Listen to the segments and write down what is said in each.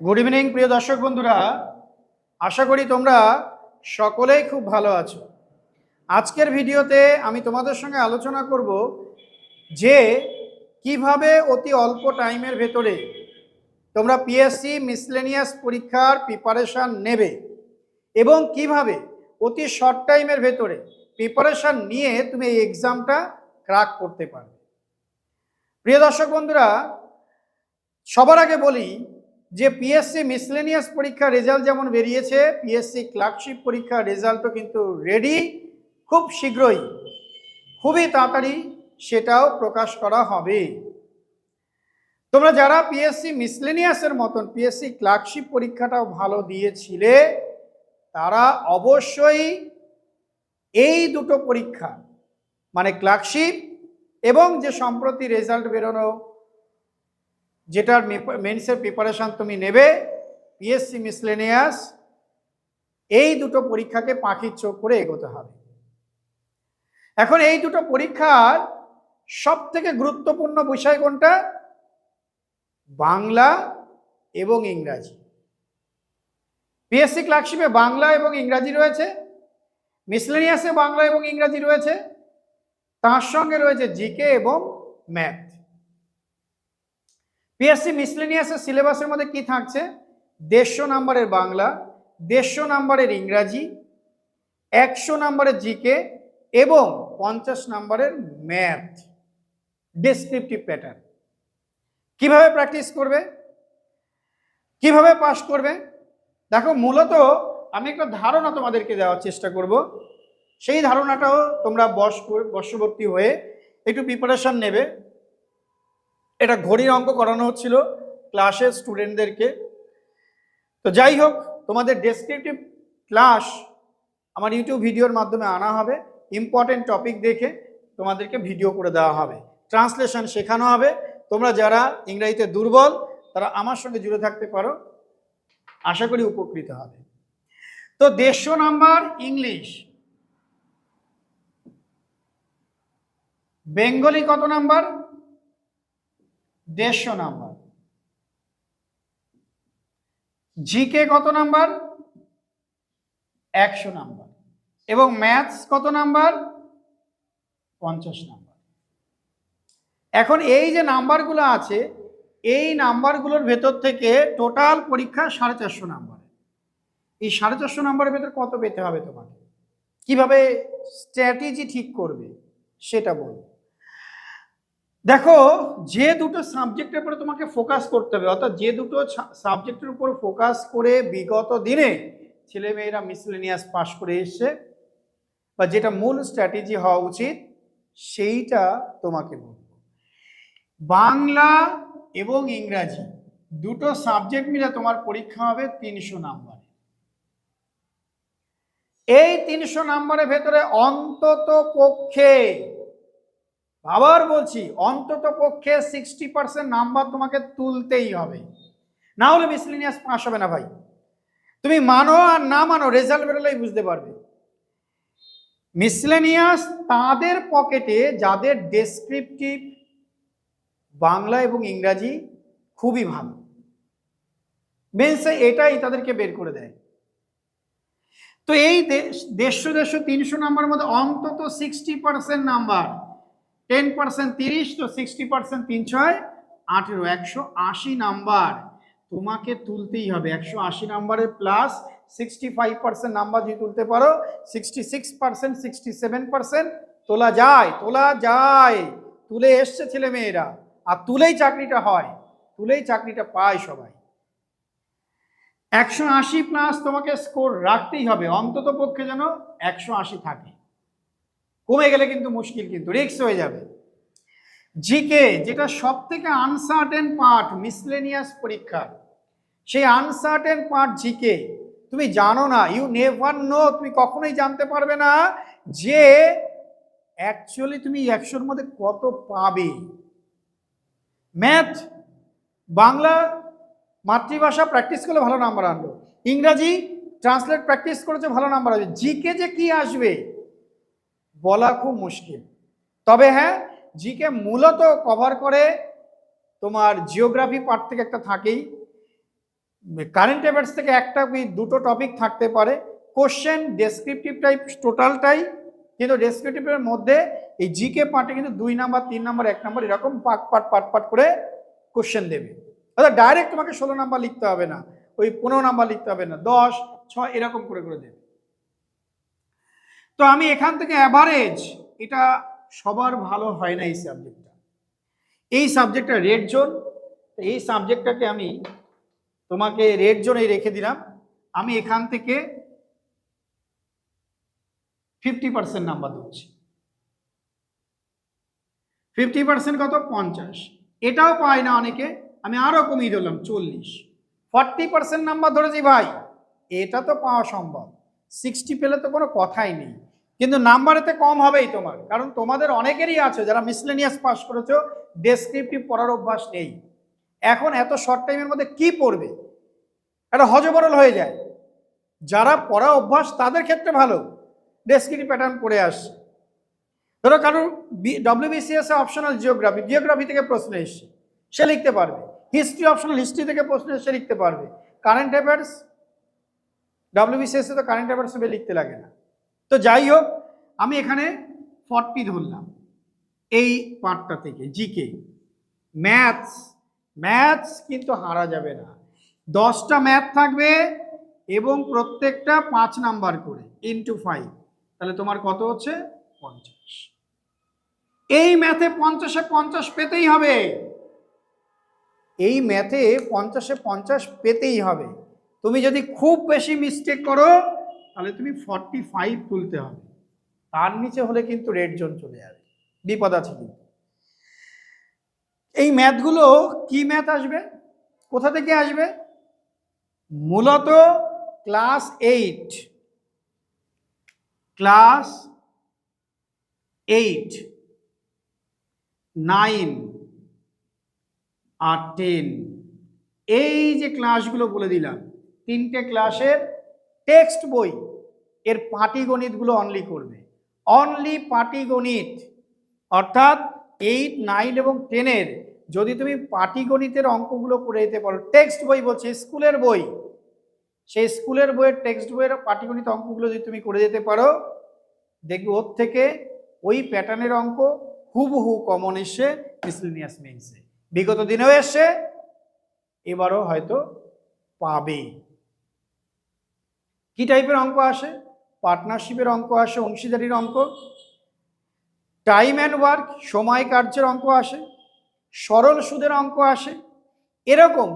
Good evening প্রিয় দর্শক বন্ধুরা। আশা করি তোমরা সকলেই খুব ভালো আছো। আজকের ভিডিওতে আমি তোমাদের সঙ্গে আলোচনা করব যে কীভাবে অতি অল্প টাইমের ভেতরে তোমরা পিএসসি মিসলেনিয়াস পরীক্ষার প্রিপারেশান নেবে এবং কীভাবে অতি শর্ট টাইমের ভেতরে প্রিপারেশান নিয়ে তুমি এই এক্সামটা ক্র্যাক করতে পারবে। প্রিয় দর্শক বন্ধুরা, সবার আগে বলি যে পিএসসি মিসলেনিয়াস পরীক্ষার রেজাল্ট যেমন বেরিয়েছে পিএসসি ক্লার্কশিপ পরীক্ষার রেজাল্টও কিন্তু রেডি খুব শীঘ্রই, খুবই তাড়াতাড়ি সেটাও প্রকাশ করা হবে। তোমরা যারা পিএসসি মিসলেনিয়াসের মতন পিএসসি ক্লার্কশিপ পরীক্ষাটাও ভালো দিয়েছিলে, তারা অবশ্যই এই দুটো পরীক্ষা মানে ক্লার্কশিপ এবং যে সম্প্রতি রেজাল্ট বেরোনো যেটার মেন্সের প্রিপারেশন তুমি নেবে পিএসসি মিসলেনিয়াস এই দুটো পরীক্ষাকে পাখির চোখ করে এগোতে হবে। এখন এই দুটো পরীক্ষার সব থেকে গুরুত্বপূর্ণ বিষয় কোনটা? বাংলা এবং ইংরাজি। পিএসসি ক্লার্কশিপে বাংলা এবং ইংরাজি রয়েছে মিসলেনিয়াসে বাংলা এবং ইংরাজি রয়েছে, তার সঙ্গে রয়েছে জিকে এবং ম্যাথ পিএসসি মিসলেনিয়াসের সিলেবাসের মধ্যে কি থাকছে? দেড়শো নাম্বারের বাংলা, দেড়শো নাম্বারের ইংরাজি, একশো নাম্বারের জিকে এবং পঞ্চাশ নাম্বারের ম্যাথ। ডেসক্রিপটিভ প্যাটার্ন কীভাবে প্র্যাকটিস করবে? কীভাবে পাস করবে? দেখো, মূলত আমি একটা ধারণা তোমাদেরকে দেওয়ার চেষ্টা করব। সেই ধারণাটাও তোমরা বশ বশবর্তী হয়ে একটু প্রিপারেশন নেবে। এটা ঘড়ির অঙ্ক করানো হচ্ছিল ক্লাসের স্টুডেন্টদেরকে তো যাই হোক, তোমাদের ডেসক্রিপটিভ ক্লাস আমার ইউটিউব ভিডিওর মাধ্যমে আনা হবে। ইম্পর্টেন্ট টপিক দেখে তোমাদেরকে ভিডিও করে দেওয়া হবে। ট্রান্সলেশন শেখানো হবে। তোমরা যারা ইংরাজিতে দুর্বল, তারা আমার সঙ্গে জুড়ে থাকতে পারো। আশা করি উপকৃত হবে। তো দেড়শো নাম্বার ইংলিশ বেঙ্গলি কত নাম্বার? দেড়শো নাম্বার। জিকে কত নাম্বার? একশো নাম্বার। এবং ম্যাথস কত নাম্বার? পঞ্চাশ নাম্বার। এখন এই যে নাম্বারগুলো আছে, এই নাম্বারগুলোর ভেতর থেকে টোটাল পরীক্ষা সাড়ে চারশো নাম্বার। এই সাড়ে চারশো নাম্বারের ভেতর কত পেতে হবে তোমাকে? কীভাবে স্ট্র্যাটেজি ঠিক করবে, সেটা বলব দেখো, যে দুটো সাবজেক্টের উপরে তোমাকে ফোকাস করতে হবে, অর্থাৎ যে দুটো সাবজেক্টের উপর ফোকাস করে বিগত দিনে ছেলেমেয়েরা মিসলেনিয়াস পাশ করে এসছে, বা যেটা মূল স্ট্র্যাটেজি হওয়া উচিত, সেইটা তোমাকে বলব। বাংলা এবং ইংরাজি দুটো সাবজেক্ট মিলে তোমার পরীক্ষা হবে তিনশো নাম্বার। এই তিনশো নাম্বারের ভেতরে অন্তত পক্ষে আবার বলছি, অন্তত পক্ষে সিক্সটি পার্সেন্ট নাম্বার তোমাকে তুলতেই হবে। না হলে মিসলিনিয়াস পাস হবে না ভাই। তুমি মানো আর না মানো রেজাল্ট বেরোলেই বুঝতে পারবে। মিসলেনিয়াস তাদের পকেটে যাদের ডেসক্রিপটিভ বাংলা এবং ইংরাজি খুবই ভালো। মেন্সে এটাই তাদেরকে বের করে দেয়। তো এই দেড়শো দেড়শো তিনশো নাম্বারের মধ্যে অন্তত sixty percent number ten percent তিরিশ তো সিক্সটি পার্সেন্ট তিন ছয়, আঠেরো, একশো আশি নাম্বার। তোমাকে তুলতেই হবে, একশো আশি নাম্বারের plus sixty five percent number যদি তুলতে পারো sixty six percent sixty seven percent তোলা যায় তোলা যায়। তুলে এসছে ছেলে মেয়েরা আর তুলেই চাকরিটা হয়, তুলেই চাকরিটা পায় সবাই। একশো আশি প্লাস তোমাকে স্কোর রাখতেই হবে অন্তত পক্ষে যেন একশো আশি থাকে। কমে গেলে কিন্তু মুশকিল কিন্তু রিক্স হয়ে যাবে। জিকে যেটা সব থেকে আনসার্টেন পার্ট মিসলেনিয়াস পরীক্ষা। সেই আনসার্টেন পার্ট জিকে তুমি জানো না ইউ নেভার নো তুমি কখনোই জানতে পারবে না যে অ্যাকচুয়ালি তুমি একশোর মধ্যে কত পাবে। ম্যাথ বাংলা মাতৃভাষা প্র্যাকটিস করলে ভালো নাম্বার আনলো। ইংরাজি ট্রান্সলেট প্র্যাকটিস করেছে, ভালো নাম্বার আসবে জিকে যে কি আসবে? বলা খুব মুশকিল। তবে হ্যাঁ জিকে মূলত কভার করে তোমার জিওগ্রাফি পার্ট থেকে একটা থাকেই। কারেন্ট অ্যাফেয়ার্স থেকে একটা কি দুটো টপিক থাকতে পারে। কোশ্চেন ডেসক্রিপটিভ টাইপ টোটালটাই কিন্তু ডেসক্রিপটিভের মধ্যে এই জিকে পার্টে কিন্তু দুই নাম্বার, তিন নাম্বার, এক নাম্বার এরকম পাট পাট পাট পাট করে কোশ্চেন দেবে। অর্থাৎ ডাইরেক্ট তোমাকে ষোলো নাম্বার লিখতে হবে না, ওই পনেরো নাম্বার লিখতে হবে না, দশ, ছয় এরকম করে করে দেবে। তো আমি এখান থেকে অ্যাভারেজ এটা সবার ভালো হয় না এই সাবজেক্টটা এই সাবজেক্টটা রেড জোন এই সাবজেক্টটাকে আমি তোমাকে রেড জোনেই রেখে দিলাম। আমি এখান থেকে ফিফটি পার্সেন্ট নাম্বার দিচ্ছি। ফিফটি পার্সেন্ট কত? পঞ্চাশ। এটাও পায় না অনেকে। আমি আরও কমিয়ে দিলাম, চল্লিশ। ফর্টি পার্সেন্ট নাম্বার ধরেছি ভাই। এটা তো পাওয়া সম্ভব। সিক্সটি পেলে তো কোনো কথাই নেই। কিন্তু নাম্বারেতে কম হবেই তোমার। কারণ তোমাদের অনেকেরই আছে, যারা মিসলেনিয়াস পাস করেছ ডেসক্রিপটিভ পড়ার অভ্যাস নেই। এখন এত শর্ট টাইমের মধ্যে কি পড়বে? একটা হজবরল হয়ে যায়। যারা পড়া অভ্যাস তাদের ক্ষেত্রে ভালো। ডেসক্রিপটিভ প্যাটার্ন পড়ে আসছে ধরো কারোর ডব্লিউবিসিএস অপশনাল জিওগ্রাফি জিওগ্রাফি থেকে প্রশ্ন এসছে, সে লিখতে পারবে। হিস্ট্রি অপশনাল হিস্ট্রি থেকে প্রশ্ন এসে লিখতে পারবে। কারেন্ট অ্যাফেয়ার্স ডব্লিউবিসিএস তো কারেন্ট অ্যাফেয়ার্স লিখতে লাগে না। তো যাই হোক, আমি এখানে ফর্টি ধরলাম। এই পার্টটা থেকে জিকে ম্যাথস ম্যাথস কিন্তু হারা যাবে না। দশটা ম্যাথ থাকবে এবং প্রত্যেকটা পাঁচ নাম্বার করে ইন্টু ফাইভ তাহলে তোমার কত হচ্ছে? পঞ্চাশ। এই ম্যাথে পঞ্চাশে পঞ্চাশ পেতেই হবে। এই ম্যাথে পঞ্চাশে পঞ্চাশ পেতেই হবে। তুমি যদি খুব বেশি মিস্টেক করো তাহলে তুমি ফর্টি ফাইভ তুলতে হবে। তার নিচে হলে কিন্তু রেড জোন চলে যাবে। বিপদ আছে কিন্তু। এই ম্যাথগুলো কি ম্যাথ আসবে? কোথা থেকে আসবে? মূলত class eight class eight nine আর টেন এই যে ক্লাসগুলো বলে দিলাম, তিনটে ক্লাসের টেক্সট বই। এর পাটিগণিতগুলো অনলি করবে। অনলি পাটিগণিত অর্থাৎ এইট নাইন এবং টেনের যদি তুমি পাটিগণিতের অঙ্কগুলো করে দিতে পারো টেক্সট বই বলছে, স্কুলের বই। সেই স্কুলের বইয়ের টেক্সট বইয়ের পাটিগণিত অঙ্কগুলো যদি তুমি করে দিতে পারো, দেখবে ওর থেকে ওই প্যাটার্নের অঙ্ক হুবহু কমন এসছে মিসলিনিয়াস মেন্সে বিগত দিনেও এসছে, এবারও হয়তো পাবে। কি টাইপের অঙ্ক আসে? পার্টনারশিপের অঙ্ক আসে, অংশীদারির অঙ্ক। টাইম অ্যান্ড ওয়ার্ক সময় কার্যের অঙ্ক আসে, সরল সুদের অঙ্ক আসে, এরকম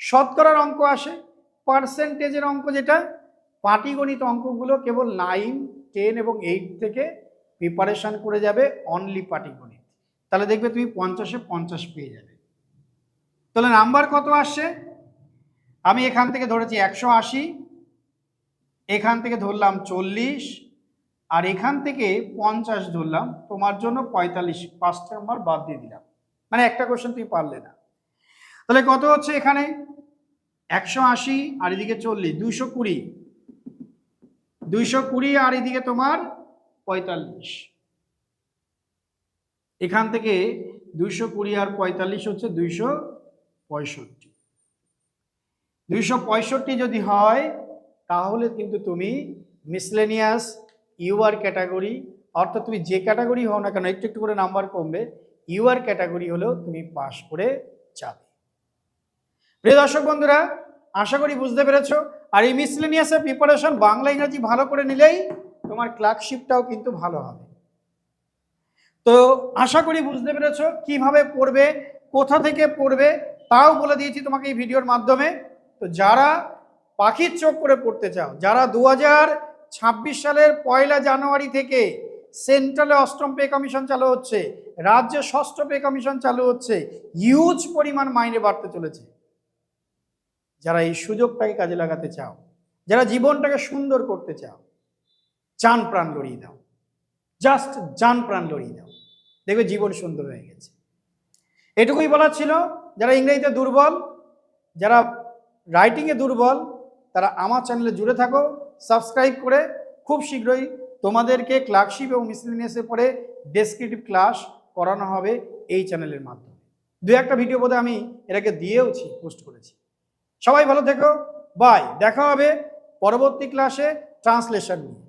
শতকরার অঙ্ক আসে পার্সেন্টেজের অঙ্ক যেটা, পাটিগণিত অঙ্কগুলো কেবল নাইন টেন এবং এইট থেকে প্রিপারেশন করে যাবে অনলি পাটিগণিত। তাহলে দেখবে তুমি পঞ্চাশে পঞ্চাশ পেয়ে যাবে। তাহলে নাম্বার কত আসছে আমি এখান থেকে ধরেছি একশো আশি এখান থেকে ধরলাম চল্লিশ, আর এখান থেকে পঞ্চাশ ধরলাম। তোমার জন্য পঁয়তাল্লিশ, পাঁচটা নাম্বার বাদ দিয়ে দিলাম। মানে একটা কোশ্চেন তুমি পারলে না। তাহলে কত হচ্ছে এখানে? একশো আশি, আর এদিকে চল্লিশ, দুইশো কুড়ি। দুইশো কুড়ি, আর এদিকে তোমার পঁয়তাল্লিশ। এখান থেকে দুইশো কুড়ি আর পঁয়তাল্লিশ হচ্ছে দুইশো পঁয়ষট্টি। দুইশো পঁয়ষট্টি যদি হয় তাহলে কিন্তু তুমি মিসলেনিয়াস ইউআর ক্যাটাগরি অর্থাৎ তুমি যে ক্যাটাগরি হও না কেন, একটু একটু করে নাম্বার কমবে ইউআর ক্যাটাগরি হলেও তুমি পাশ করে যাবে। প্রিয় দর্শক বন্ধুরা, আশা করি বুঝতে পেরেছ, আর এই মিসলেনিয়াসের প্রিপারেশন বাংলা, ইংরাজি ভালো করে নিলেই তোমার ক্লার্কশিপটাও কিন্তু ভালো হবে। তো আশা করি বুঝতে পেরেছ কীভাবে পড়বে, কোথা থেকে পড়বে, তাও বলে দিয়েছি তোমাকে এই ভিডিওর মাধ্যমে। তো যারা পাখির চোখ করে পড়তে চাও। যারা দু ছাব্বিশ সালের পয়লা জানুয়ারি থেকে সেন্ট্রালে অষ্টম পে কমিশন চালু হচ্ছে, রাজ্যে ষষ্ঠ পে কমিশন চালু হচ্ছে হিউজ পরিমাণ মাইনে বাড়তে চলেছে। যারা এই সুযোগটাকে কাজে লাগাতে চাও, যারা জীবনটাকে সুন্দর করতে চাও চান প্রাণ লড়িয়ে দাও। জাস্ট জান প্রাণ লড়িয়ে দাও। দেখবে জীবন সুন্দর হয়ে গেছে। এটুকুই বলার ছিল, যারা ইংরেজিতে দুর্বল, যারা রাইটিংয়ে দুর্বল তারা আমার চ্যানেলে জুড়ে থাকো সাবস্ক্রাইব করে খুব শীঘ্রই তোমাদেরকে ক্লার্কশিপ এবং মিসলিনিয়াসে পরে ডেসক্রিপটিভ ক্লাস করানো হবে এই চ্যানেলের মাধ্যমে। দু একটা ভিডিও বোধহয় আমি এটাকে দিয়েওছি পোস্ট করেছি। সবাই ভালো থেকো বাই দেখা হবে পরবর্তী ক্লাসে ট্রান্সলেশন নিয়ে।